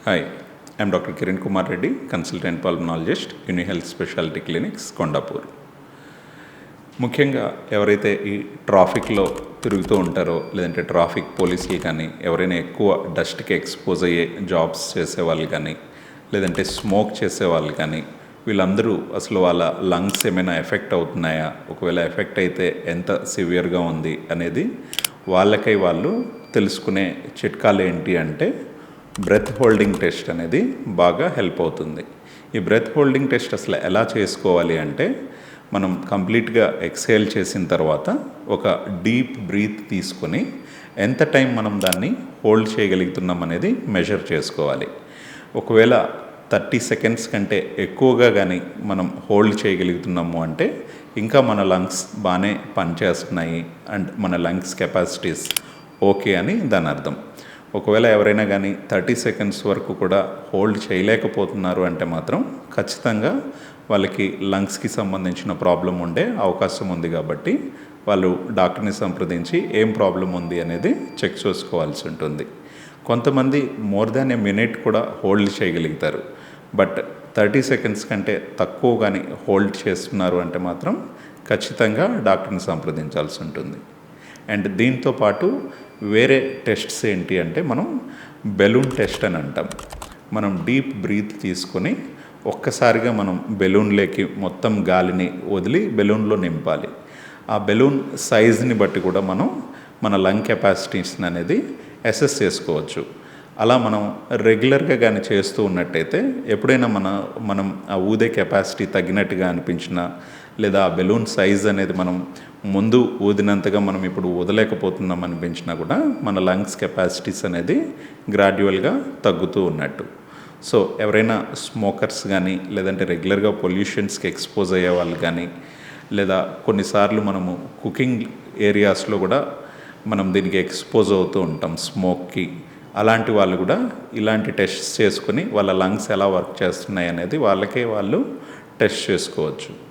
Hi I'm doctor Kiran Kumar Reddy consultant pulmonologist Uni health speciality clinics Kondapur ముఖ్యంగా ఎవరైతే ఈ ట్రాఫిక్లో తిరుగుతూ ఉంటారో లేదంటే ట్రాఫిక్ పోలీసులు కానీ ఎవరైనా ఎక్కువ డస్ట్కి ఎక్స్పోజ్ అయ్యే జాబ్స్ చేసే వాళ్ళు కానీ లేదంటే స్మోక్ చేసే వాళ్ళు కానీ వీళ్ళందరూ అసలు వాళ్ళ లంగ్స్ ఏమైనా ఎఫెక్ట్ అవుతున్నాయా? ఒకవేళ ఎఫెక్ట్ అయితే ఎంత సివియర్గా ఉంది అనేది వాళ్ళకై వాళ్ళు తెలుసుకునే చిట్కాలు ఏంటి అంటే బ్రెత్ హోల్డింగ్ టెస్ట్ అనేది బాగా హెల్ప్ అవుతుంది. ఈ బ్రెత్ హోల్డింగ్ టెస్ట్ అసలు ఎలా చేసుకోవాలి అంటే మనం కంప్లీట్గా ఎక్సేల్ చేసిన తర్వాత ఒక డీప్ బ్రీత్ తీసుకొని ఎంత టైం మనం దాన్ని హోల్డ్ చేయగలుగుతున్నాం అనేది మెజర్ చేసుకోవాలి. ఒకవేళ థర్టీ సెకండ్స్ కంటే ఎక్కువగా కానీ మనం హోల్డ్ చేయగలుగుతున్నాము అంటే ఇంకా మన లంగ్స్ బాగానే పనిచేస్తున్నాయి అండ్ మన లంగ్స్ కెపాసిటీస్ ఓకే అని దాని అర్థం. ఒకవేళ ఎవరైనా కానీ థర్టీ సెకండ్స్ వరకు కూడా హోల్డ్ చేయలేకపోతున్నారు అంటే మాత్రం ఖచ్చితంగా వాళ్ళకి లంగ్స్కి సంబంధించిన ప్రాబ్లం ఉండే అవకాశం ఉంది కాబట్టి వాళ్ళు డాక్టర్ని సంప్రదించి ఏం ప్రాబ్లం ఉంది అనేది చెక్ చేసుకోవాల్సి ఉంటుంది. కొంతమంది మోర్ దాన్ ఏ మినిట్ కూడా హోల్డ్ చేయగలుగుతారు. బట్ థర్టీ సెకండ్స్ కంటే తక్కువ కానీ హోల్డ్ చేస్తున్నారు అంటే మాత్రం ఖచ్చితంగా డాక్టర్ని సంప్రదించాల్సి ఉంటుంది. అండ్ దీంతో పాటు వేరే టెస్ట్స్ ఏంటి అంటే మనం బెలూన్ టెస్ట్ అని అంటాం. మనం డీప్ బ్రీత్ తీసుకొని ఒక్కసారిగా మనం బెలూన్లోకి మొత్తం గాలిని వదిలి బెలూన్లో నింపాలి. ఆ బెలూన్ సైజుని బట్టి కూడా మనం మన లంగ్ కెపాసిటీస్ అనేది అసెస్ చేసుకోవచ్చు. అలా మనం రెగ్యులర్గా కానీ చేస్తూ ఉన్నట్టయితే ఎప్పుడైనా మన మనం ఆ ఊదే కెపాసిటీ తగ్గినట్టుగా అనిపించినా లేదా ఆ బెలూన్ సైజ్ అనేది మనం ముందు ఊదినంతగా మనం ఇప్పుడు ఊదలేకపోతున్నాం అనిపించినా కూడా మన లంగ్స్ కెపాసిటీస్ అనేది గ్రాడ్యువల్గా తగ్గుతూ ఉన్నట్టు. సో ఎవరైనా స్మోకర్స్ కానీ లేదంటే రెగ్యులర్గా పొల్యూషన్స్కి ఎక్స్పోజ్ అయ్యే వాళ్ళు కానీ లేదా కొన్నిసార్లు మనము కుకింగ్ ఏరియాస్లో కూడా మనం దీనికి ఎక్స్పోజ్ అవుతూ ఉంటాం స్మోక్కి. అలాంటి వాళ్ళు కూడా ఇలాంటి టెస్ట్ చేసుకుని వాళ్ళ లంగ్స్ ఎలా వర్క్ చేస్తున్నాయి అనేది వాళ్ళకే వాళ్ళు టెస్ట్ చేసుకోవచ్చు.